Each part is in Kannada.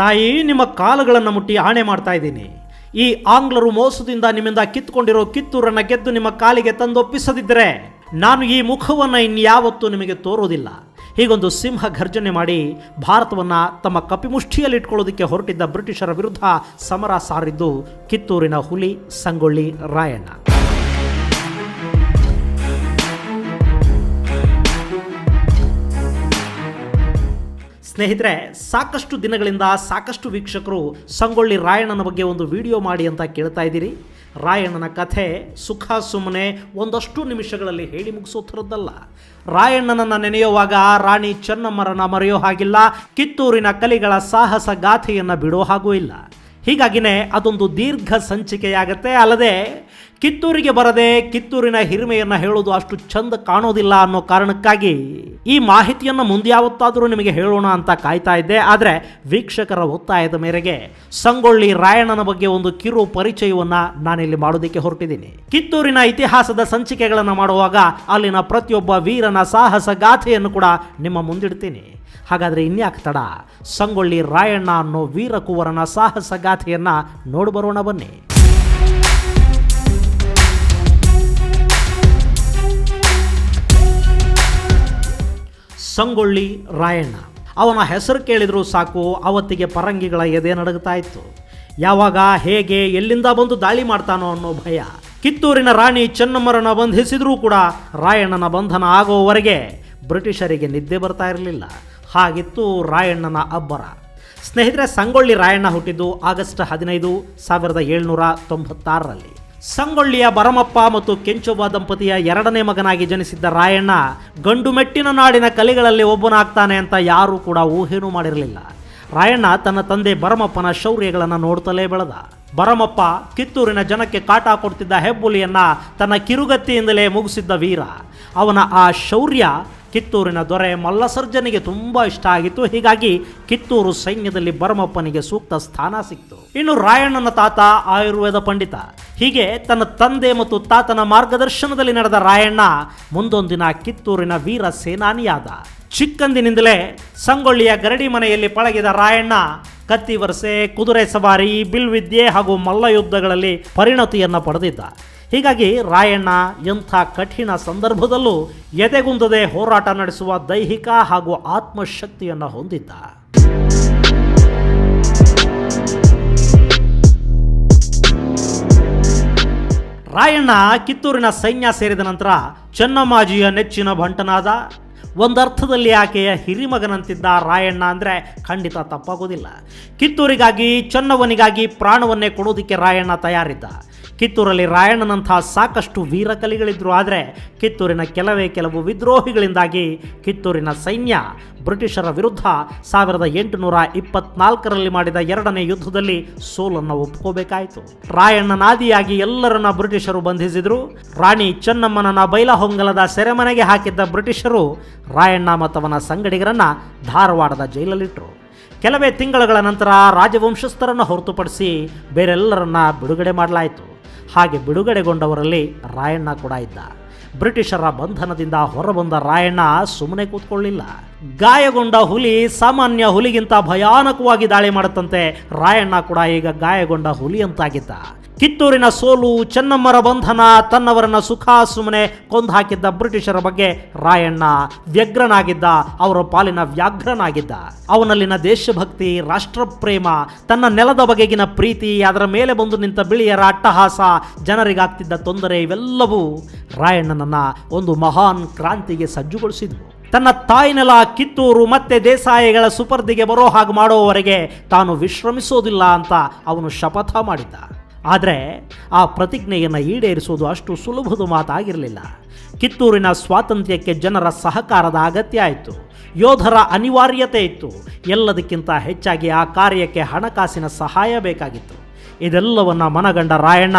ತಾಯಿ, ನಿಮ್ಮ ಕಾಲುಗಳನ್ನು ಮುಟ್ಟಿ ಆಣೆ ಮಾಡ್ತಾ ಇದ್ದೀನಿ. ಈ ಆಂಗ್ಲರು ಮೋಸದಿಂದ ನಿಮ್ಮಿಂದ ಕಿತ್ಕೊಂಡಿರೋ ಕಿತ್ತೂರನ್ನು ಗೆದ್ದು ನಿಮ್ಮ ಕಾಲಿಗೆ ತಂದೊಪ್ಪಿಸದಿದ್ದರೆ ನಾನು ಈ ಮುಖವನ್ನು ಇನ್ಯಾವತ್ತೂ ನಿಮಗೆ ತೋರೋದಿಲ್ಲ. ಹೀಗೊಂದು ಸಿಂಹ ಘರ್ಜನೆ ಮಾಡಿ ಭಾರತವನ್ನು ತಮ್ಮ ಕಪಿಮುಷ್ಟಿಯಲ್ಲಿ ಇಟ್ಕೊಳ್ಳೋದಕ್ಕೆ ಹೊರಟಿದ್ದ ಬ್ರಿಟಿಷರ ವಿರುದ್ಧ ಸಮರ ಸಾರಿದ್ದು ಕಿತ್ತೂರಿನ ಹುಲಿ ಸಂಗೊಳ್ಳಿ ರಾಯಣ್ಣ. ಸ್ನೇಹಿತರೆ, ಸಾಕಷ್ಟು ದಿನಗಳಿಂದ ಸಾಕಷ್ಟು ವೀಕ್ಷಕರು ಸಂಗೊಳ್ಳಿ ರಾಯಣ್ಣನ ಬಗ್ಗೆ ಒಂದು ವಿಡಿಯೋ ಮಾಡಿ ಅಂತ ಕೇಳ್ತಾ ಇದ್ದೀರಿ. ರಾಯಣ್ಣನ ಕಥೆ ಸುಖ ಸುಮ್ಮನೆ ಒಂದಷ್ಟು ನಿಮಿಷಗಳಲ್ಲಿ ಹೇಳಿ ಮುಗಿಸೋ ಥರದ್ದಲ್ಲ ರಾಯಣ್ಣನನ್ನು ನೆನೆಯುವಾಗ ರಾಣಿ ಚೆನ್ನಮ್ಮರನ್ನ ಮರೆಯೋ ಹಾಗಿಲ್ಲ, ಕಿತ್ತೂರಿನ ಕಲಿಗಳ ಸಾಹಸ ಗಾಥೆಯನ್ನು ಬಿಡೋ ಹಾಗೂ ಇಲ್ಲ. ಹೀಗಾಗಿನೇ ಅದೊಂದು ದೀರ್ಘ ಸಂಚಿಕೆಯಾಗತ್ತೆ, ಅಲ್ಲದೆ ಕಿತ್ತೂರಿಗೆ ಬರದೆ ಕಿತ್ತೂರಿನ ಹಿರಿಮೆಯನ್ನು ಹೇಳೋದು ಅಷ್ಟು ಚಂದ ಕಾಣೋದಿಲ್ಲ ಅನ್ನೋ ಕಾರಣಕ್ಕಾಗಿ ಈ ಮಾಹಿತಿಯನ್ನು ಮುಂದೆ ಯಾವತ್ತಾದರೂ ನಿಮಗೆ ಹೇಳೋಣ ಅಂತ ಕಾಯ್ತಾ ಇದ್ದೆ. ಆದರೆ ವೀಕ್ಷಕರ ಒತ್ತಾಯದ ಮೇರೆಗೆ ಸಂಗೊಳ್ಳಿ ರಾಯಣ್ಣನ ಬಗ್ಗೆ ಒಂದು ಕಿರು ಪರಿಚಯವನ್ನು ನಾನಿಲ್ಲಿ ಮಾಡೋದಕ್ಕೆ ಹೊರಟಿದ್ದೀನಿ. ಕಿತ್ತೂರಿನ ಇತಿಹಾಸದ ಸಂಚಿಕೆಗಳನ್ನು ಮಾಡುವಾಗ ಅಲ್ಲಿನ ಪ್ರತಿಯೊಬ್ಬ ವೀರನ ಸಾಹಸ ಗಾಥೆಯನ್ನು ಕೂಡ ನಿಮ್ಮ ಮುಂದಿಡ್ತೀನಿ. ಹಾಗಾದರೆ ಇನ್ಯಾಕೆ ತಡ? ಸಂಗೊಳ್ಳಿ ರಾಯಣ್ಣ ಅನ್ನೋ ವೀರಕುವರನ ಸಾಹಸ ಗಾಥೆಯನ್ನು ನೋಡ್ಬರೋಣ ಬನ್ನಿ. ಸಂಗೊಳ್ಳಿ ರಾಯಣ್ಣ. ಅವನ ಹೆಸರು ಕೇಳಿದರೂ ಸಾಕು, ಅವತ್ತಿಗೆ ಪರಂಗಿಗಳ ಎದೆ ನಡಗುತ್ತಾ ಇತ್ತು ಯಾವಾಗ, ಹೇಗೆ, ಎಲ್ಲಿಂದ ಬಂದು ದಾಳಿ ಮಾಡ್ತಾನೋ ಅನ್ನೋ ಭಯ. ಕಿತ್ತೂರಿನ ರಾಣಿ ಚೆನ್ನಮ್ಮರನ್ನ ಬಂಧಿಸಿದರೂ ಕೂಡ ರಾಯಣ್ಣನ ಬಂಧನ ಆಗೋವರೆಗೆ ಬ್ರಿಟಿಷರಿಗೆ ನಿದ್ದೆ ಬರ್ತಾ ಇರಲಿಲ್ಲ. ಹಾಗಿತ್ತು ರಾಯಣ್ಣನ ಅಬ್ಬರ. ಸ್ನೇಹಿತರೆ, ಸಂಗೊಳ್ಳಿ ರಾಯಣ್ಣ ಹುಟ್ಟಿದ್ದು ಆಗಸ್ಟ್ ಹದಿನೈದು, ಸಾವಿರದ ಏಳ್ನೂರ ತೊಂಬತ್ತಾರರಲ್ಲಿ. ಸಂಗೊಳ್ಳಿಯ ಬರಮಪ್ಪ ಮತ್ತು ಕೆಂಚೊಬ್ಬ ದಂಪತಿಯ ಎರಡನೇ ಮಗನಾಗಿ ಜನಿಸಿದ್ದ ರಾಯಣ್ಣ ಗಂಡು ಮೆಟ್ಟಿನ ನಾಡಿನ ಕಲೆಗಳಲ್ಲಿ ಒಬ್ಬನಾಗ್ತಾನೆ ಅಂತ ಯಾರೂ ಕೂಡ ಊಹೆನೂ ಮಾಡಿರಲಿಲ್ಲ. ರಾಯಣ್ಣ ತನ್ನ ತಂದೆ ಬರಮಪ್ಪನ ಶೌರ್ಯಗಳನ್ನು ನೋಡ್ತಲೇ ಬೆಳೆದ. ಬರಮಪ್ಪ ಕಿತ್ತೂರಿನ ಜನಕ್ಕೆ ಕಾಟ ಕೊಡ್ತಿದ್ದ ಹೆಬ್ಬುಲಿಯನ್ನು ತನ್ನ ಕಿರುಗತ್ತಿಯಿಂದಲೇ ಮುಗಿಸಿದ್ದ ವೀರ. ಅವನ ಆ ಶೌರ್ಯ ಕಿತ್ತೂರಿನ ದೊರೆ ಮಲ್ಲಸರ್ಜನಿಗೆ ತುಂಬ ಇಷ್ಟ ಆಗಿತ್ತು. ಹೀಗಾಗಿ ಕಿತ್ತೂರು ಸೈನ್ಯದಲ್ಲಿ ಬರಮಪ್ಪನಿಗೆ ಸೂಕ್ತ ಸ್ಥಾನ ಸಿಕ್ತು. ಇನ್ನು ರಾಯಣ್ಣನ ತಾತ ಆಯುರ್ವೇದ ಪಂಡಿತ. ಹೀಗೆ ತನ್ನ ತಂದೆ ಮತ್ತು ತಾತನ ಮಾರ್ಗದರ್ಶನದಲ್ಲಿ ನಡೆದ ರಾಯಣ್ಣ ಮುಂದೊಂದಿನ ಕಿತ್ತೂರಿನ ವೀರ ಸೇನಾನಿಯಾದ. ಚಿಕ್ಕಂದಿನಿಂದಲೇ ಸಂಗೊಳ್ಳಿಯ ಗರಡಿ ಮನೆಯಲ್ಲಿ ಪಳಗಿದ ರಾಯಣ್ಣ ಕತ್ತಿ ವರ್ಸೆ, ಕುದುರೆ ಸವಾರಿ, ಬಿಲ್ವಿದ್ಯೆ ಹಾಗೂ ಮಲ್ಲಯುದ್ಧಗಳಲ್ಲಿ ಪರಿಣತಿಯನ್ನು ಪಡೆದಿದ್ದ. ಹೀಗಾಗಿ ರಾಯಣ್ಣ ಎಂಥ ಕಠಿಣ ಸಂದರ್ಭದಲ್ಲೂ ಎದೆಗುಂದದೆ ಹೋರಾಟ ನಡೆಸುವ ದೈಹಿಕ ಹಾಗೂ ಆತ್ಮಶಕ್ತಿಯನ್ನು ಹೊಂದಿದ್ದ. ರಾಯಣ್ಣ ಕಿತ್ತೂರಿನ ಸೈನ್ಯ ಸೇರಿದ ನಂತರ ಚೆನ್ನಮ್ಮಾಜಿಯ ನೆಚ್ಚಿನ ಭಂಟನಾದ, ಒಂದರ್ಥದಲ್ಲಿ ಆಕೆಯ ಹಿರಿಮಗನಂತಿದ್ದ ರಾಯಣ್ಣ ಅಂದರೆ ಖಂಡಿತ ತಪ್ಪಾಗೋದಿಲ್ಲ ಕಿತ್ತೂರಿಗಾಗಿ ಚೆನ್ನವನಿಗಾಗಿ ಪ್ರಾಣವನ್ನೇ ಕೊಡೋದಕ್ಕೆ ರಾಯಣ್ಣ ತಯಾರಿದ್ದ. ಕಿತ್ತೂರಲ್ಲಿ ರಾಯಣ್ಣನಂತಹ ಸಾಕಷ್ಟು ವೀರಕಲಿಗಳಿದ್ರು ಆದರೆ ಕಿತ್ತೂರಿನ ಕೆಲವೇ ಕೆಲವು ವಿದ್ರೋಹಿಗಳಿಂದಾಗಿ ಕಿತ್ತೂರಿನ ಸೈನ್ಯ ಬ್ರಿಟಿಷರ ವಿರುದ್ಧ ಸಾವಿರದ ಎಂಟುನೂರ ಇಪ್ಪತ್ನಾಲ್ಕರಲ್ಲಿ ಮಾಡಿದ ಎರಡನೇ ಯುದ್ಧದಲ್ಲಿ ಸೋಲನ್ನು ಒಪ್ಕೋಬೇಕಾಯಿತು. ರಾಯಣ್ಣನಾದಿಯಾಗಿ ಎಲ್ಲರನ್ನ ಬ್ರಿಟಿಷರು ಬಂಧಿಸಿದ್ರು. ರಾಣಿ ಚೆನ್ನಮ್ಮನನ್ನ ಬೈಲಹೊಂಗಲದ ಸೆರೆಮನೆಗೆ ಹಾಕಿದ್ದ ಬ್ರಿಟಿಷರು ರಾಯಣ್ಣ ಮತವನ ಸಂಗಡಿಗರನ್ನ ಧಾರವಾಡದ ಜೈಲಲ್ಲಿಟ್ಟರು ಕೆಲವೇ ತಿಂಗಳುಗಳ ನಂತರ ರಾಜವಂಶಸ್ಥರನ್ನು ಹೊರತುಪಡಿಸಿ ಬೇರೆಲ್ಲರನ್ನ ಬಿಡುಗಡೆ ಮಾಡಲಾಯಿತು. ಹಾಗೆ ಬಿಡುಗಡೆಗೊಂಡವರಲ್ಲಿ ರಾಯಣ್ಣ ಕೂಡ ಇದ್ದ. ಬ್ರಿಟಿಷರ ಬಂಧನದಿಂದ ಹೊರಬಂದ ರಾಯಣ್ಣ ಸುಮ್ಮನೆ ಕೂತ್ಕೊಳ್ಳಿಲ್ಲ. ಗಾಯಗೊಂಡ ಹುಲಿ ಸಾಮಾನ್ಯ ಹುಲಿಗಿಂತ ಭಯಾನಕವಾಗಿ ದಾಳಿ ಮಾಡುತ್ತಂತೆ ರಾಯಣ್ಣ ಕೂಡ ಈಗ ಗಾಯಗೊಂಡ ಹುಲಿಯಂತಾಗಿದ್ದ ಕಿತ್ತೂರಿನ ಸೋಲು, ಚೆನ್ನಮ್ಮರ ಬಂಧನ, ತನ್ನವರನ್ನ ಸುಖ ಸುಮ್ಮನೆ ಕೊಂದು ಹಾಕಿದ್ದ ಬ್ರಿಟಿಷರ ಬಗ್ಗೆ ರಾಯಣ್ಣ ವ್ಯಗ್ರನಾಗಿದ್ದ, ಅವರ ಪಾಲಿನ ವ್ಯಾಘ್ರನಾಗಿದ್ದ. ಅವನಲ್ಲಿನ ದೇಶಭಕ್ತಿ, ರಾಷ್ಟ್ರಪ್ರೇಮ, ತನ್ನ ನೆಲದ ಬಗೆಗಿನ ಪ್ರೀತಿ, ಅದರ ಮೇಲೆ ಬಂದು ನಿಂತ ಬಿಳಿಯರ ಅಟ್ಟಹಾಸ, ಜನರಿಗಾಗ್ತಿದ್ದ ತೊಂದರೆ, ಇವೆಲ್ಲವೂ ರಾಯಣ್ಣನನ್ನ ಒಂದು ಮಹಾನ್ ಕ್ರಾಂತಿಗೆ ಸಜ್ಜುಗೊಳಿಸಿದ್ವು. ತನ್ನ ತಾಯಿನೆಲ ಕಿತ್ತೂರು, ಮತ್ತೆ ದೇಸಾಯಿಗಳ ಸುಪರ್ದಿಗೆ ಬರೋ ಹಾಗೆ ಮಾಡೋವರೆಗೆ ತಾನು ವಿಶ್ರಮಿಸೋದಿಲ್ಲ ಅಂತ ಅವನು ಶಪಥ ಮಾಡಿದ್ದ. ಆದರೆ ಆ ಪ್ರತಿಜ್ಞೆಯನ್ನು ಈಡೇರಿಸುವುದು ಅಷ್ಟು ಸುಲಭದ ಮಾತಾಗಿರಲಿಲ್ಲ. ಕಿತ್ತೂರಿನ ಸ್ವಾತಂತ್ರ್ಯಕ್ಕೆ ಜನರ ಸಹಕಾರದ ಅಗತ್ಯ ಆಯಿತು ಯೋಧರ ಅನಿವಾರ್ಯತೆ ಇತ್ತು. ಎಲ್ಲದಕ್ಕಿಂತ ಹೆಚ್ಚಾಗಿ ಆ ಕಾರ್ಯಕ್ಕೆ ಹಣಕಾಸಿನ ಸಹಾಯ ಬೇಕಾಗಿತ್ತು. ಇದೆಲ್ಲವನ್ನ ಮನಗಂಡ ರಾಯಣ್ಣ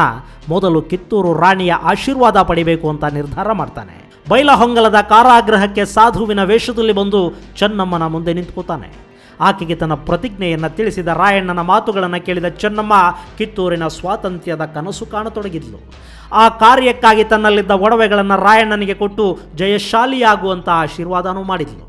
ಮೊದಲು ಕಿತ್ತೂರು ರಾಣಿಯ ಆಶೀರ್ವಾದ ಪಡಿಬೇಕು ಅಂತ ನಿರ್ಧಾರ ಮಾಡ್ತಾನೆ. ಬೈಲಹೊಂಗಲದ ಕಾರಾಗೃಹಕ್ಕೆ ಸಾಧುವಿನ ವೇಷದಲ್ಲಿ ಬಂದು ಚೆನ್ನಮ್ಮನ ಮುಂದೆ ನಿಂತ್ಕೋತಾನೆ. ಆಕೆಗೆ ತನ್ನ ಪ್ರತಿಜ್ಞೆಯನ್ನು ತಿಳಿಸಿದ ರಾಯಣ್ಣನ ಮಾತುಗಳನ್ನು ಕೇಳಿದ ಚೆನ್ನಮ್ಮ ಕಿತ್ತೂರಿನ ಸ್ವಾತಂತ್ರ್ಯದ ಕನಸು ಕಾಣತೊಡಗಿದ್ಲು. ಆ ಕಾರ್ಯಕ್ಕಾಗಿ ತನ್ನಲ್ಲಿದ್ದ ಒಡವೆಗಳನ್ನು ರಾಯಣ್ಣನಿಗೆ ಕೊಟ್ಟು ಜಯಶಾಲಿಯಾಗುವಂತಹ ಆಶೀರ್ವಾದನೂ ಮಾಡಿದ್ಲು.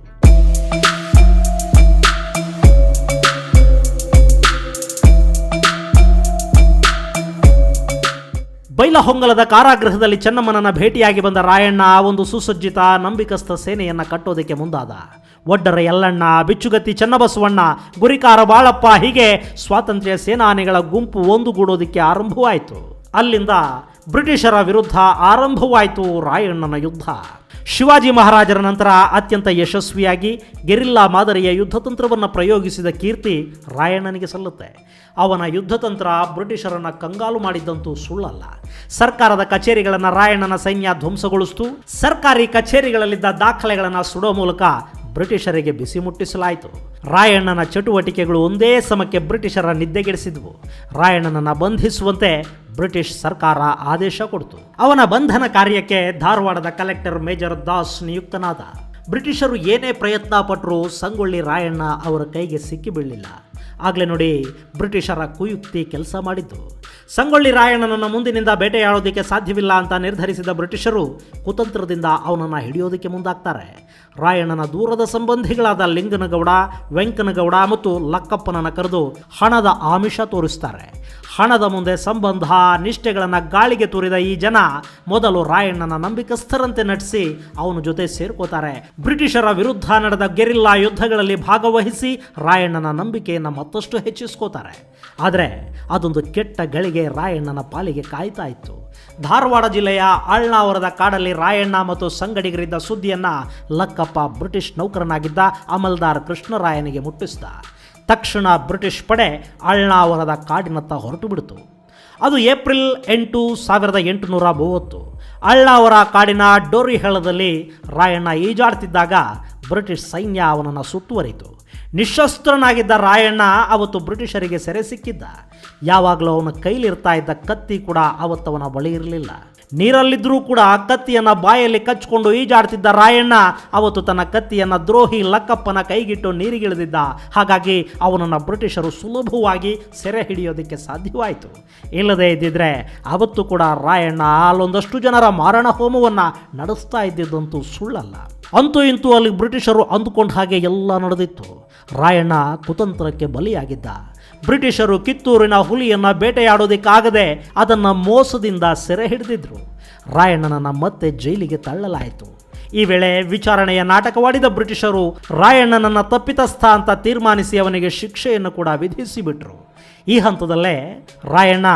ಬೈಲಹೊಂಗಲದ ಕಾರಾಗೃಹದಲ್ಲಿ ಚೆನ್ನಮ್ಮನನ್ನು ಭೇಟಿಯಾಗಿ ಬಂದ ರಾಯಣ್ಣ ಆ ಒಂದು ಸುಸಜ್ಜಿತ ನಂಬಿಕಸ್ಥ ಸೇನೆಯನ್ನು ಕಟ್ಟೋದಕ್ಕೆ ಮುಂದಾದ. ಒಡ್ಡರ ಯಲ್ಲಣ್ಣ, ಬಿಚ್ಚುಗತ್ತಿ ಚನ್ನಬಸವಣ್ಣ, ಗುರಿಕಾರ ಬಾಳಪ್ಪ, ಹೀಗೆ ಸ್ವಾತಂತ್ರ್ಯ ಸೇನಾನಿಗಳ ಗುಂಪು ಒಂದುಗೂಡೋದಕ್ಕೆ ಆರಂಭವಾಯಿತು. ಅಲ್ಲಿಂದ ಬ್ರಿಟಿಷರ ವಿರುದ್ಧ ಆರಂಭವಾಯಿತು ರಾಯಣ್ಣನ ಯುದ್ಧ. ಶಿವಾಜಿ ಮಹಾರಾಜರ ನಂತರ ಅತ್ಯಂತ ಯಶಸ್ವಿಯಾಗಿ ಗೆರಿಲ್ಲಾ ಮಾದರಿಯ ಯುದ್ಧತಂತ್ರವನ್ನು ಪ್ರಯೋಗಿಸಿದ ಕೀರ್ತಿ ರಾಯಣ್ಣನಿಗೆ ಸಲ್ಲುತ್ತೆ. ಅವನ ಯುದ್ಧತಂತ್ರ ಬ್ರಿಟಿಷರನ್ನು ಕಂಗಾಲು ಮಾಡಿದ್ದಂತೂ ಸುಳ್ಳಲ್ಲ. ಸರ್ಕಾರದ ಕಚೇರಿಗಳನ್ನು ರಾಯಣ್ಣನ ಸೈನ್ಯ ಧ್ವಂಸಗೊಳಿಸ್ತು. ಸರ್ಕಾರಿ ಕಚೇರಿಗಳಲ್ಲಿದ್ದ ದಾಖಲೆಗಳನ್ನು ಸುಡೋ ಮೂಲಕ ಬ್ರಿಟಿಷರಿಗೆ ಬಿಸಿ ಮುಟ್ಟಿಸಲಾಯಿತು. ರಾಯಣ್ಣನ ಚಟುವಟಿಕೆಗಳು ಒಂದೇ ಸಮಕ್ಕೆ ಬ್ರಿಟಿಷರ ನಿದ್ದೆಗೆಡಿಸಿದ್ವು. ರಾಯಣ್ಣನನ್ನು ಬಂಧಿಸುವಂತೆ ಬ್ರಿಟಿಷ್ ಸರ್ಕಾರ ಆದೇಶ ಕೊಡ್ತು. ಅವನ ಬಂಧನ ಕಾರ್ಯಕ್ಕೆ ಧಾರವಾಡದ ಕಲೆಕ್ಟರ್ ಮೇಜರ್ ದಾಸ್ ನಿಯುಕ್ತನಾದ. ಬ್ರಿಟಿಷರು ಏನೇ ಪ್ರಯತ್ನ ಪಟ್ಟರೂ ಸಂಗೊಳ್ಳಿ ರಾಯಣ್ಣ ಅವರ ಕೈಗೆ ಸಿಕ್ಕಿ ಬೀಳಲಿಲ್ಲ ಆಗಲೇ ನೋಡಿ ಬ್ರಿಟಿಷರ ಕುಯುಕ್ತಿ ಕೆಲಸ ಮಾಡಿದ್ದು. ಸಂಗೊಳ್ಳಿ ರಾಯಣ್ಣನನ್ನು ಮುಂದಿನಿಂದ ಬೇಟೆಯಾಡೋದಕ್ಕೆ ಸಾಧ್ಯವಿಲ್ಲ ಅಂತ ನಿರ್ಧರಿಸಿದ ಬ್ರಿಟಿಷರು ಕುತಂತ್ರದಿಂದ ಅವನನ್ನು ಹಿಡಿಯೋದಕ್ಕೆ ಮುಂದಾಗ್ತಾರೆ. ರಾಯಣ್ಣನ ದೂರದ ಸಂಬಂಧಿಗಳಾದ ಲಿಂಗನಗೌಡ, ವೆಂಕನಗೌಡ ಮತ್ತು ಲಕ್ಕಪ್ಪನನ್ನು ಕರೆದು ಹಣದ ಆಮಿಷ ತೋರಿಸ್ತಾರೆ. ಹಣದ ಮುಂದೆ ಸಂಬಂಧ, ನಿಷ್ಠೆಗಳನ್ನು ಗಾಳಿಗೆ ತೂರಿದ ಈ ಜನ ಮೊದಲು ರಾಯಣ್ಣನ ನಂಬಿಕಸ್ಥರಂತೆ ನಟಿಸಿ ಅವನ ಜೊತೆ ಸೇರ್ಕೋತಾರೆ. ಬ್ರಿಟಿಷರ ವಿರುದ್ಧ ನಡೆದ ಗೆರಿಲ್ಲಾ ಯುದ್ಧಗಳಲ್ಲಿ ಭಾಗವಹಿಸಿ ರಾಯಣ್ಣನ ನಂಬಿಕೆಯನ್ನು ಮತ್ತಷ್ಟು ಹೆಚ್ಚಿಸ್ಕೋತಾರೆ. ಆದರೆ ಅದೊಂದು ಕೆಟ್ಟ ಗಳಿಗೆ ರಾಯಣ್ಣನ ಪಾಲಿಗೆ ಕಾಯ್ತಾ ಇತ್ತು. ಧಾರವಾಡ ಜಿಲ್ಲೆಯ ಆಳ್ನಾವರದ ಕಾಡಲ್ಲಿ ರಾಯಣ್ಣ ಮತ್ತು ಸಂಗಡಿಗರಿದ್ದ ಸುದ್ದಿಯನ್ನ ಲಕ್ಕಪ್ಪ ಬ್ರಿಟಿಷ್ ನೌಕರನಾಗಿದ್ದ ಅಮಲ್ದಾರ್ ಕೃಷ್ಣರಾಯನಿಗೆ ಮುಟ್ಟಿಸಿದ. ತಕ್ಷಣ ಬ್ರಿಟಿಷ್ ಪಡೆ ಅಳ್ನಾವರದ ಕಾಡಿನತ್ತ ಹೊರಟು ಬಿಡಿತು ಅದು ಏಪ್ರಿಲ್ ಎಂಟು ಸಾವಿರದ ಎಂಟುನೂರ ಮೂವತ್ತು. ಅಳ್ನಾವರ ಕಾಡಿನ ಡೋರಿಹಳ್ಳದಲ್ಲಿ ರಾಯಣ್ಣ ಈಜಾಡ್ತಿದ್ದಾಗ ಬ್ರಿಟಿಷ್ ಸೈನ್ಯ ಅವನನ್ನು ಸುತ್ತುವರಿತು ನಿಶಸ್ತ್ರನಾಗಿದ್ದ ರಾಯಣ್ಣ ಅವತ್ತು ಬ್ರಿಟಿಷರಿಗೆ ಸೆರೆ ಸಿಕ್ಕಿದ್ದ. ಯಾವಾಗಲೂ ಅವನ ಕೈಲಿರ್ತಾ ಇದ್ದ ಕತ್ತಿ ಕೂಡ ಅವತ್ತವನ ಬಳಿ ಇರಲಿಲ್ಲ. ನೀರಲ್ಲಿದ್ದರೂ ಕೂಡ ಕತ್ತಿಯನ್ನು ಬಾಯಲ್ಲಿ ಕಚ್ಕೊಂಡು ಈಜಾಡ್ತಿದ್ದ ರಾಯಣ್ಣ ಅವತ್ತು ತನ್ನ ಕತ್ತಿಯನ್ನು ದ್ರೋಹಿ ಲಕ್ಕಪ್ಪನ ಕೈಗಿಟ್ಟು ನೀರಿಗಿಳಿದಿದ್ದ. ಹಾಗಾಗಿ ಅವನನ್ನು ಬ್ರಿಟಿಷರು ಸುಲಭವಾಗಿ ಸೆರೆ ಹಿಡಿಯೋದಕ್ಕೆ ಸಾಧ್ಯವಾಯಿತು. ಇಲ್ಲದೇ ಇದ್ದಿದ್ರೆ ಅವತ್ತು ಕೂಡ ರಾಯಣ್ಣ ಅಲ್ಲೊಂದಷ್ಟು ಜನರ ಮಾರಣ ಹೋಮವನ್ನು ನಡೆಸ್ತಾ ಇದ್ದಿದ್ದಂತೂ ಸುಳ್ಳಲ್ಲ. ಅಂತೂ ಇಂತೂ ಅಲ್ಲಿ ಬ್ರಿಟಿಷರು ಅಂದುಕೊಂಡ ಹಾಗೆ ಎಲ್ಲ ನಡೆದಿತ್ತು. ರಾಯಣ್ಣ ಕುತಂತ್ರಕ್ಕೆ ಬಲಿಯಾಗಿದ್ದ. ಬ್ರಿಟಿಷರು ಕಿತ್ತೂರಿನ ಹುಲಿಯನ್ನು ಬೇಟೆಯಾಡೋದಕ್ಕಾಗದೆ ಅದನ್ನು ಮೋಸದಿಂದ ಸೆರೆ ಹಿಡಿದಿದ್ರು. ರಾಯಣ್ಣನನ್ನು ಮತ್ತೆ ಜೈಲಿಗೆ ತಳ್ಳಲಾಯಿತು. ಈ ವೇಳೆ ವಿಚಾರಣೆಯ ನಾಟಕವಾಡಿದ ಬ್ರಿಟಿಷರು ರಾಯಣ್ಣನನ್ನು ತಪ್ಪಿತಸ್ಥ ಅಂತ ತೀರ್ಮಾನಿಸಿ ಅವನಿಗೆ ಶಿಕ್ಷೆಯನ್ನು ಕೂಡ ವಿಧಿಸಿಬಿಟ್ರು. ಈ ಹಂತದಲ್ಲೇ ರಾಯಣ್ಣ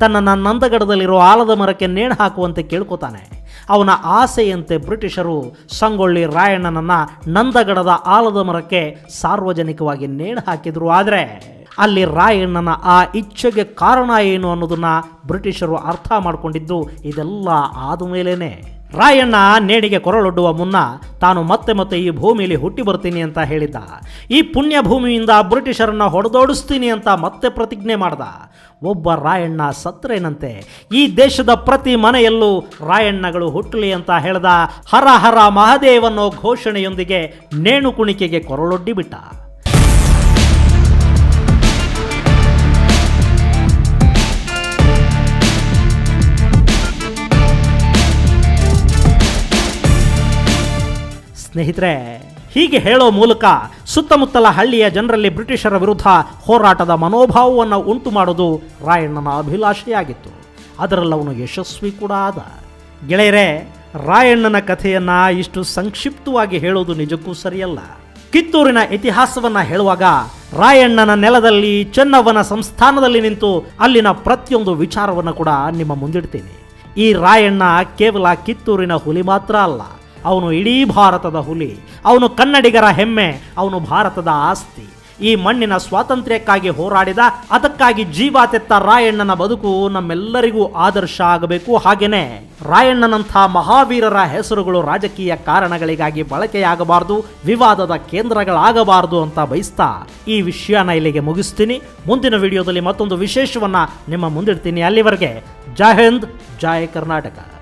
ತನ್ನನ್ನು ನಂದಗಡದಲ್ಲಿರೋ ಆಲದ ಮರಕ್ಕೆ ನೇಣು ಹಾಕುವಂತೆ ಕೇಳ್ಕೊತಾನೆ. ಅವನ ಆಸೆಯಂತೆ ಬ್ರಿಟಿಷರು ಸಂಗೊಳ್ಳಿ ರಾಯಣ್ಣನನ್ನು ನಂದಗಡದ ಆಲದ ಮರಕ್ಕೆ ಸಾರ್ವಜನಿಕವಾಗಿ ನೇಣು ಹಾಕಿದರು. ಆದರೆ ಅಲ್ಲಿ ರಾಯಣ್ಣನ ಆ ಇಚ್ಛೆಗೆ ಕಾರಣ ಏನು ಅನ್ನೋದನ್ನು ಬ್ರಿಟಿಷರು ಅರ್ಥ ಮಾಡಿಕೊಂಡಿದ್ದು ಇದೆಲ್ಲ ಆದ ಮೇಲೇನೆ. ರಾಯಣ್ಣ ನೇಡಿಗೆ ಕೊರಳೊಡ್ಡುವ ಮುನ್ನ ತಾನು ಮತ್ತೆ ಮತ್ತೆ ಈ ಭೂಮಿಯಲ್ಲಿ ಹುಟ್ಟಿ ಬರ್ತೀನಿ ಅಂತ ಹೇಳಿದ್ದ. ಈ ಪುಣ್ಯ ಭೂಮಿಯಿಂದ ಬ್ರಿಟಿಷರನ್ನ ಹೊಡೆದೋಡಿಸ್ತೀನಿ ಅಂತ ಮತ್ತೆ ಪ್ರತಿಜ್ಞೆ ಮಾಡ್ದ. ಒಬ್ಬ ರಾಯಣ್ಣ ಸತ್ರೇನಂತೆ ಈ ದೇಶದ ಪ್ರತಿ ಮನೆಯಲ್ಲೂ ರಾಯಣ್ಣಗಳು ಹುಟ್ಟಲಿ ಅಂತ ಹೇಳ್ದ. ಹರ ಹರ ಮಹದೇವನ್ನು ಘೋಷಣೆಯೊಂದಿಗೆ ನೇಣು ಕುಣಿಕೆಗೆ ಕೊರಳೊಡ್ಡಿ ಸ್ನೇಹಿತರೆ, ಹೀಗೆ ಹೇಳೋ ಮೂಲಕ ಸುತ್ತಮುತ್ತಲ ಹಳ್ಳಿಯ ಜನರಲ್ಲಿ ಬ್ರಿಟಿಷರ ವಿರುದ್ಧ ಹೋರಾಟದ ಮನೋಭಾವವನ್ನು ಉಂಟು ಮಾಡೋದು ರಾಯಣ್ಣನ ಅಭಿಲಾಷೆಯಾಗಿತ್ತು. ಅದರಲ್ಲಿ ಅವನು ಯಶಸ್ವಿ ಕೂಡ ಆದ. ಗೆಳೆಯರೇ, ರಾಯಣ್ಣನ ಕಥೆಯನ್ನ ಇಷ್ಟು ಸಂಕ್ಷಿಪ್ತವಾಗಿ ಹೇಳೋದು ನಿಜಕ್ಕೂ ಸರಿಯಲ್ಲ. ಕಿತ್ತೂರಿನ ಇತಿಹಾಸವನ್ನ ಹೇಳುವಾಗ ರಾಯಣ್ಣನ ನೆಲದಲ್ಲಿ ಚೆನ್ನವನ ಸಂಸ್ಥಾನದಲ್ಲಿ ನಿಂತು ಅಲ್ಲಿನ ಪ್ರತಿಯೊಂದು ವಿಚಾರವನ್ನು ಕೂಡ ನಿಮ್ಮ ಮುಂದಿಡ್ತೀನಿ. ಈ ರಾಯಣ್ಣ ಕೇವಲ ಕಿತ್ತೂರಿನ ಹುಲಿ ಮಾತ್ರ ಅಲ್ಲ ಅವನು ಇಡೀ ಭಾರತದ ಹುಲಿ, ಅವನು ಕನ್ನಡಿಗರ ಹೆಮ್ಮೆ, ಅವನು ಭಾರತದ ಆಸ್ತಿ. ಈ ಮಣ್ಣಿನ ಸ್ವಾತಂತ್ರ್ಯಕ್ಕಾಗಿ ಹೋರಾಡಿದ, ಅದಕ್ಕಾಗಿ ಜೀವ ತೆತ್ತ ರಾಯಣ್ಣನ ಬದುಕು ನಮ್ಮೆಲ್ಲರಿಗೂ ಆದರ್ಶ ಆಗಬೇಕು. ಹಾಗೇನೆ ರಾಯಣ್ಣನಂಥ ಮಹಾವೀರರ ಹೆಸರುಗಳು ರಾಜಕೀಯ ಕಾರಣಗಳಿಗಾಗಿ ಬಳಕೆಯಾಗಬಾರದು, ವಿವಾದದ ಕೇಂದ್ರಗಳಾಗಬಾರದು ಅಂತ ಬಯಸ್ತಾ ಈ ವಿಷಯನ ಇಲ್ಲಿಗೆ ಮುಗಿಸ್ತೀನಿ. ಮುಂದಿನ ವಿಡಿಯೋದಲ್ಲಿ ಮತ್ತೊಂದು ವಿಶೇಷವನ್ನ ನಿಮ್ಮ ಮುಂದಿಡ್ತೀನಿ. ಅಲ್ಲಿವರೆಗೆ ಜೈ ಹಿಂದ್, ಜೈ ಕರ್ನಾಟಕ.